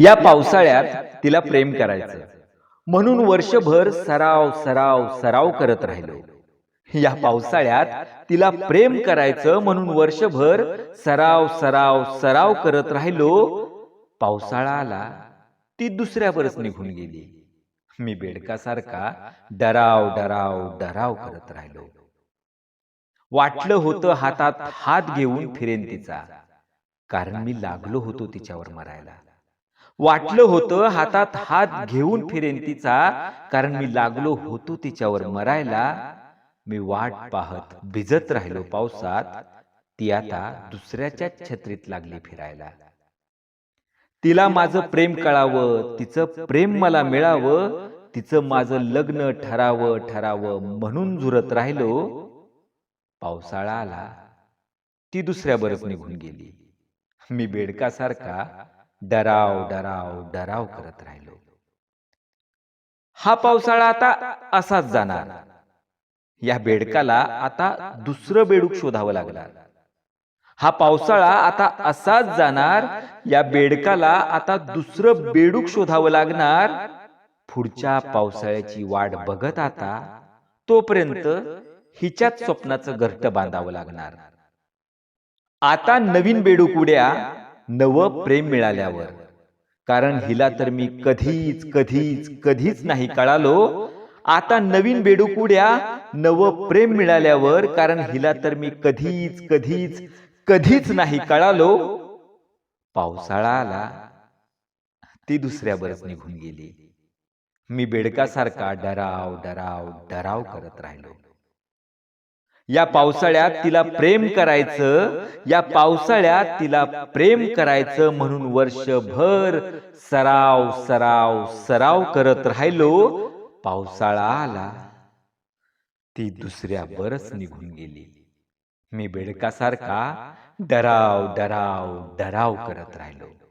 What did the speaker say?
या पावसाळ्यात तिला प्रेम करायचं. म्हणून वर्षभर सराव सराव सराव करत राहिलो. या पावसाळ्यात तिला प्रेम करायचं म्हणून वर्षभर सराव सराव सराव करत राहिलो. पावसाळा आला ती दुसऱ्यावरच निघून गेली. मी बेडकासारखा डराव डराव डराव करत राहिलो. वाटलं होतं हातात हात घेऊन फिरेन तिचा. कारण मी लागलो होतो तिच्यावर मरायला. वाटलं होतं हातात हात घेऊन फिरेन तिचा कारण मी लागलो होतो तिच्यावर मरायला. मी वाट पाहत भिजत राहिलो पावसात. ती आता दुसऱ्याच्या छत्रीत लागली फिरायला. तिला माझं प्रेम कळावं तिचं प्रेम मला मिळावं तिचं माझं लग्न ठरावं ठरावं म्हणून झुरत राहिलो. पावसाळा आला. ती दुसऱ्याबरच निघून गेली. मी बेडकासारखा डराव डराव डराव करत राहिलो. हा पावसाळा आता असाच जाणार. या बेडकाला आता दुसरं बेडूक शोधावं लागणार. हा पावसाळा आता असाच जाणार. या बेडकाला आता दुसरं बेडूक शोधावं लागणार. पुढच्या पावसाळ्याची वाट बघत आता तोपर्यंत हिच्याच स्वप्नाचं घरट बांधावं लागणार. आता नवीन बेडूक उड्या. नव प्रेम मिळाल्यावर. कारण हिला तर मी कधीच कधीच कधीच नाही कळालो. आता नवीन बेडूक उड्या नव प्रेम मिळाल्यावर कारण हिला तर मी कधीच कधीच कधीच नाही कळालो. पावसाळा आला. ती दुसऱ्या बरच निघून गेली. मी बेडकासारखा डराव डराव डराव करत राहिलो. या पावसाळ्यात तिला प्रेम करायचं या पावसाळ्यात तिला प्रेम करायचं म्हणून वर्षभर सराव सराव सराव करत राहिलो. पावसाळा आला. ती दुसऱ्या बरच निघून गेली. मी बेडकासारखा डराव डराव डराव करत राहिलो.